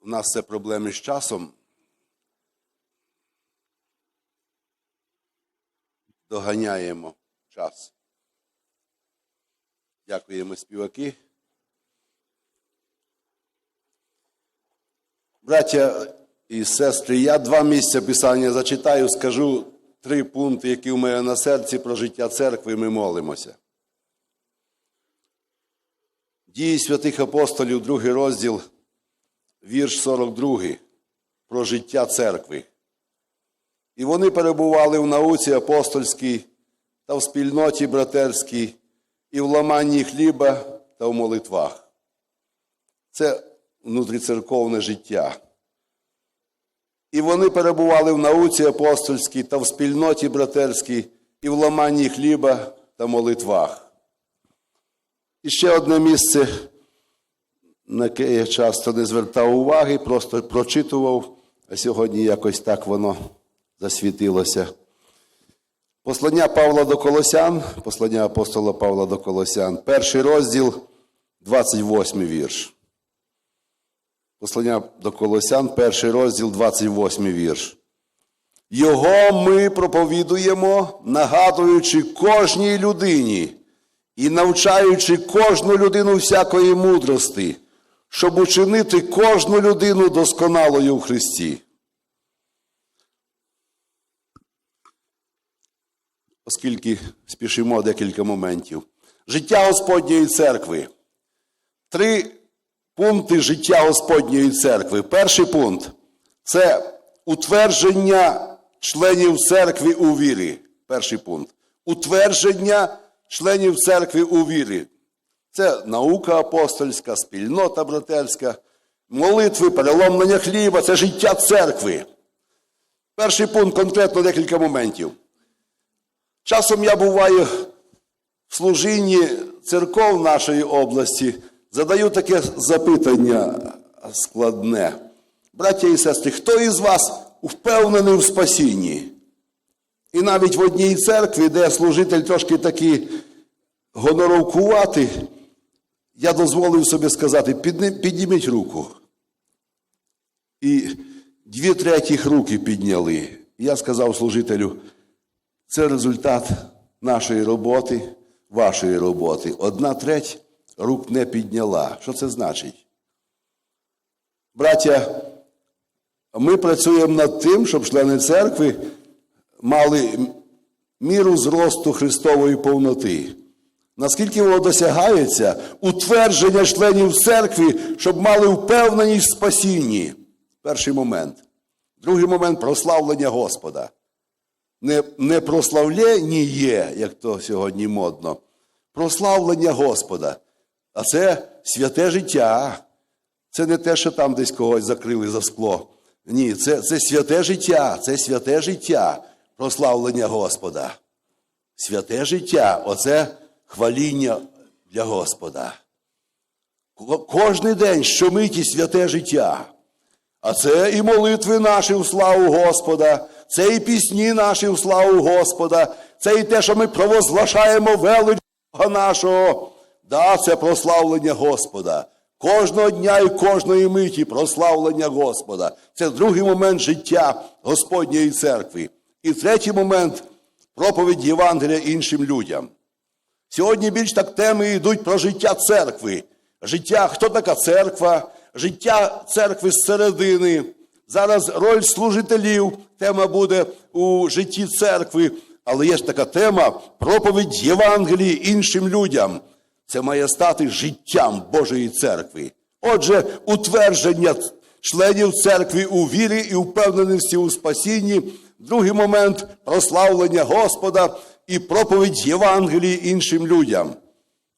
У нас це проблеми з часом. Доганяємо час. Дякуємо співаки. Браття і сестри, я два місця Писання зачитаю, скажу три пункти, які у мене на серці про життя церкви, ми молимося. Дії святих апостолів, другий розділ, вірш 42, про життя церкви. І вони перебували в науці апостольській та в спільноті братерській, і в ламанні хліба та в молитвах. Це внутріцерковне життя. І вони перебували в науці апостольській та в спільноті братерській, і в ламанні хліба та молитвах. І ще одне місце, на яке я часто не звертав уваги, просто прочитував, а сьогодні якось так воно засвітилося. Послання Павла до Колосян, послання апостола Павла до Колосян, перший розділ, 28 вірш. Послання до Колосян, перший розділ, 28 вірш. Його ми проповідуємо, нагадуючи кожній людині і навчаючи кожну людину всякої мудрости, щоб учинити кожну людину досконалою в Христі. Оскільки спішимо декілька моментів. Життя Господньої церкви. Три пункти життя Господньої церкви. Перший пункт це утвердження членів церкви у вірі. Перший пункт. Утвердження членів церкви у вірі. Це наука апостольська, спільнота братерська, молитви, переломлення хліба, це життя церкви. Перший пункт конкретно декілька моментів. Часом я буваю в служінні церков нашої області, задаю таке запитання складне. Браття і сестри, хто із вас впевнений в спасінні? І навіть в одній церкві, де служитель трошки такий гоноровкуватий, я дозволив собі сказати, підніміть руку. І дві третіх руки підняли. Я сказав служителю, це результат нашої роботи, вашої роботи. Одна треть рук не підняла. Що це значить? Браття, ми працюємо над тим, щоб члени церкви мали міру зросту Христової повноти. Наскільки воно досягається, утвердження членів церкви, щоб мали впевненість в спасінні. Перший момент. Другий момент прославлення Господа не, не прославлення, як то сьогодні модно, прославлення Господа. А це святе життя. Це не те, що там десь когось закрили за скло. Ні, це, це святе життя, це святе життя, прославлення Господа. Святе життя оце хваління для Господа. Кожний день щомиті святе життя. А це і молитви наші у славу Господа, це і пісні наші у славу Господа, це і те, що ми провозглашаємо велич Бога нашого. Да, це прославлення Господа. Кожного дня і кожної миті прославлення Господа. Це другий момент життя Господньої церкви. І третій момент проповідь Євангелія іншим людям. Сьогодні більш так теми йдуть про життя церкви. Життя, хто така церква, життя церкви зсередини. Зараз роль служителів, тема буде у житті церкви. Але є ж така тема проповідь Євангелії іншим людям. Це має стати життям Божої церкви. Отже, утвердження членів церкви у вірі і впевненості у спасінні. Другий момент прославлення Господа і проповідь Євангелії іншим людям.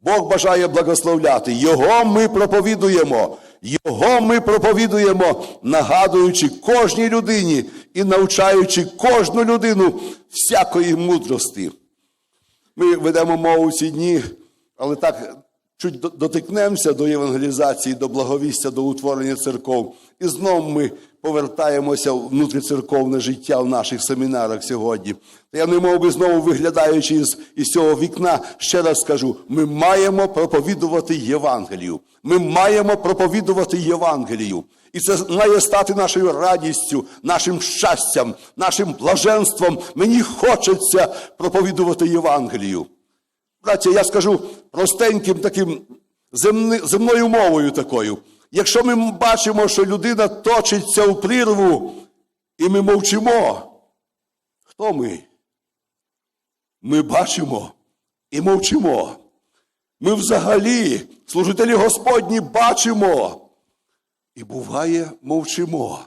Бог бажає благословляти. Його ми проповідуємо. Його ми проповідуємо, нагадуючи кожній людині і навчаючи кожну людину всякої мудрості. Ми ведемо мову ці дні, але так чуть дотикнемося до євангелізації, до благовістя, до утворення церков. І знов ми повертаємося в внутріцерковне життя в наших семінарах сьогодні. Та я не мов би знову виглядаючи із, із цього вікна, ще раз скажу: ми маємо проповідувати Євангелію. Ми маємо проповідувати Євангелію. І це має стати нашою радістю, нашим щастям, нашим блаженством. Мені хочеться проповідувати Євангелію. Браття, я скажу простеньким таким земни, земною мовою такою. Якщо ми бачимо, що людина точиться у прірву, і ми мовчимо, хто ми? Ми бачимо і мовчимо. Ми взагалі, служителі Господні, бачимо. І буває, мовчимо.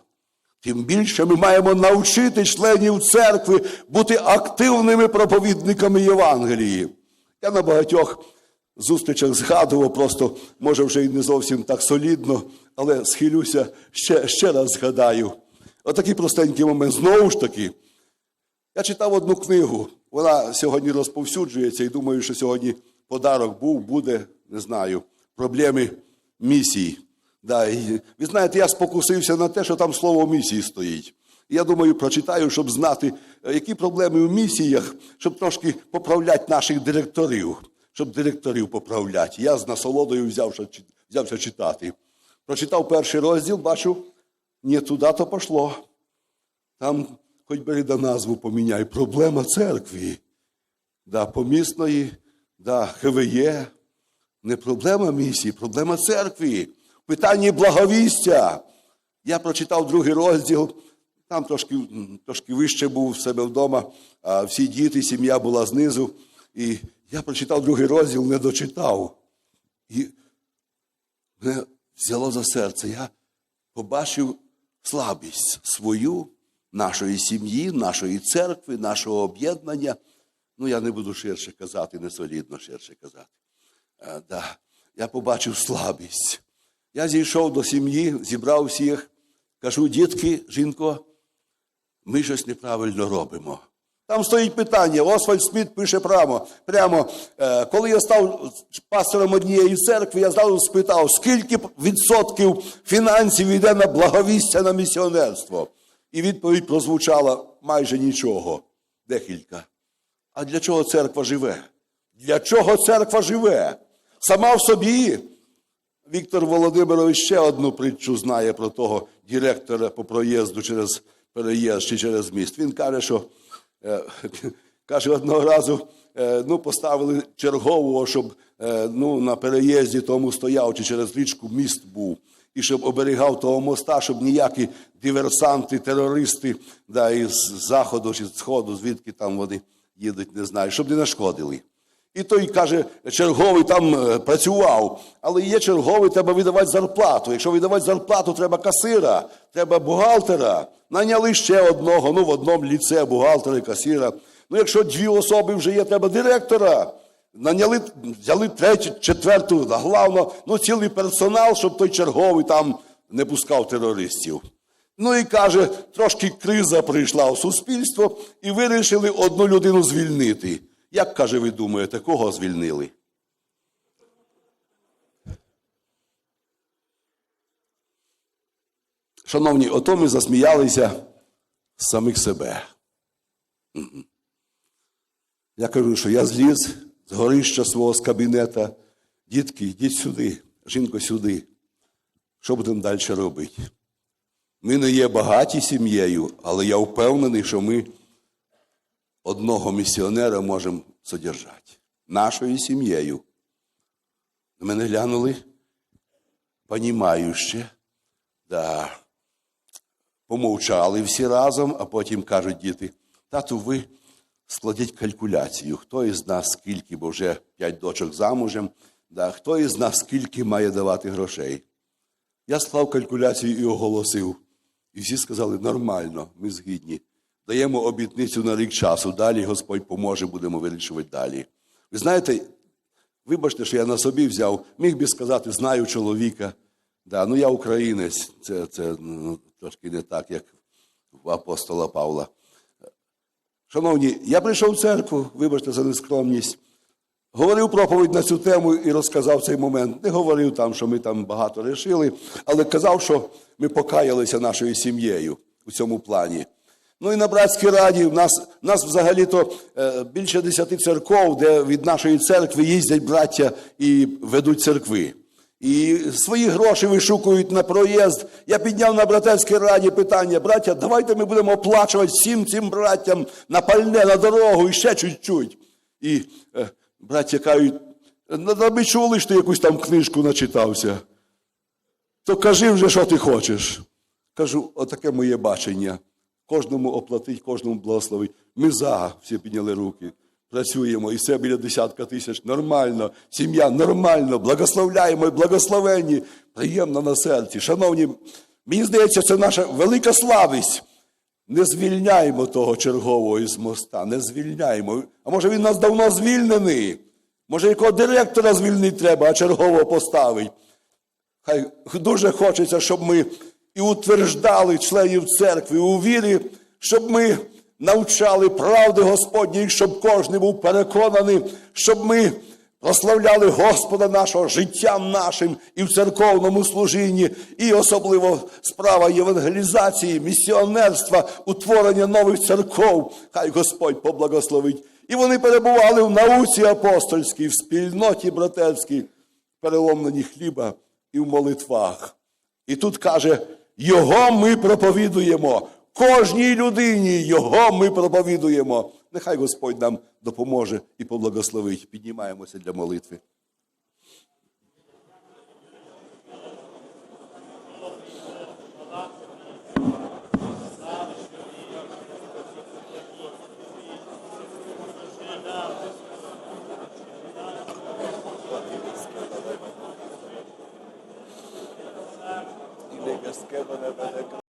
Тим більше ми маємо навчити членів церкви бути активними проповідниками Євангелії. Я на багатьох зустрічах згадував, просто, може, вже і не зовсім так солідно, але схилюся, ще, ще раз згадаю. Отакий простенький момент. Знову ж таки, я читав одну книгу, вона сьогодні розповсюджується і думаю, що сьогодні подарок був, буде, не знаю, проблеми місії. Да, і, ви знаєте, я спокусився на те, що там слово місії стоїть. Я думаю, прочитаю, щоб знати, е, які проблеми в місіях, щоб трошки поправляти наших директорів, щоб директорів поправляти. Я з насолодою взявся, взявся читати. Прочитав перший розділ, бачу, не туди то пошло. Там, хоч бери да назву поміняй, проблема церкви. Да, помісної, да, ХВЄ. Не проблема місії, проблема церкви. В питанні благовістя. Я прочитав другий розділ, там трошки, трошки вище був в себе вдома, а всі діти, сім'я була знизу. І я прочитав другий розділ, не дочитав. І мене взяло за серце. Я побачив слабість свою, нашої сім'ї, нашої церкви, нашого об'єднання. Ну, я не буду ширше казати, не солідно ширше казати. Е, да. Я побачив слабість. Я зійшов до сім'ї, зібрав всіх, кажу, дітки, жінко, ми щось неправильно робимо. Там стоїть питання. Освальд Сміт пише прямо. прямо е, коли я став пастором однієї церкви, я зразу спитав, скільки відсотків фінансів йде на благовістя на місіонерство. І відповідь прозвучала майже нічого. Декілька. А для чого церква живе? Для чого церква живе? Сама в собі. Віктор Володимирович ще одну притчу знає про того директора по проїзду через переїзд чи через міст. Він каже, що каже, одного разу ну, поставили чергового, щоб ну, на переїзді тому стояв, чи через річку міст був, і щоб оберігав того моста, щоб ніякі диверсанти, терористи да, із заходу чи з сходу, звідки там вони їдуть, не знаю, щоб не нашкодили. І той каже, черговий там е, працював, але є черговий, треба видавати зарплату. Якщо видавати зарплату, треба касира, треба бухгалтера. Наняли ще одного, ну в одному ліце бухгалтера і касира. Ну, якщо дві особи вже є, треба директора. Наняли, взяли третю, четверту, головно, ну цілий персонал, щоб той черговий там не пускав терористів. Ну і каже, трошки криза прийшла у суспільство і вирішили одну людину звільнити. Як каже, ви думаєте, кого звільнили? Шановні, ото ми засміялися з самих себе. Я кажу, що я зліз з горища свого з кабінета. Дітки, йдіть сюди, жінко, сюди. Що будемо далі робити? Ми не є багаті сім'єю, але я впевнений, що ми одного місіонера можемо содержати. Нашою сім'єю. Мене глянули, понімающе, да. помовчали всі разом, а потім кажуть діти, тату, ви складіть калькуляцію, хто із нас скільки, бо вже п'ять дочок замужем, да, хто із нас скільки має давати грошей. Я склав калькуляцію і оголосив. І всі сказали, нормально, ми згідні. Даємо обітницю на рік часу, далі Господь поможе, будемо вирішувати далі. Ви знаєте, вибачте, що я на собі взяв, міг би сказати, знаю чоловіка. Да, ну я українець, це, це ну, трошки не так, як в апостола Павла. Шановні, я прийшов в церкву, вибачте за нескромність. говорив проповідь на цю тему і розказав цей момент. Не говорив там, що ми там багато рішили, але казав, що ми покаялися нашою сім'єю у цьому плані. Ну і на братській раді в нас, в нас взагалі-то е, більше десяти церков, де від нашої церкви їздять браття і ведуть церкви. І свої гроші вишукують на проїзд. Я підняв на братерській раді питання, браття, давайте ми будемо оплачувати всім цим браттям на пальне, на дорогу і ще чуть-чуть. І е, браття кажуть, «Ну, ми чули, що ти якусь там книжку начитався. То кажи вже, що ти хочеш. Кажу, отаке моє бачення. Кожному оплатить, кожному благословить. Ми за всі підняли руки. Працюємо, і це біля десятка тисяч. Нормально, сім'я нормально, благословляємо і благословенні. Приємно на серці. Шановні, мені здається, це наша велика славість. Не звільняємо того чергового із моста, не звільняємо. А може він нас давно звільнений? Може, якого директора звільнити треба, а чергового поставить. Хай дуже хочеться, щоб ми і утверждали членів церкви у вірі, щоб ми навчали правди Господньої, щоб кожен був переконаний, щоб ми прославляли Господа нашого життям нашим і в церковному служінні, і особливо справа євангелізації, місіонерства, утворення нових церков. Хай Господь поблагословить. І вони перебували в науці апостольській, в спільноті братерській, переломленні хліба і в молитвах. І тут каже, його ми проповідуємо. Кожній людині його ми проповідуємо. Нехай Господь нам допоможе і поблагословить. Піднімаємося для молитви. Merci.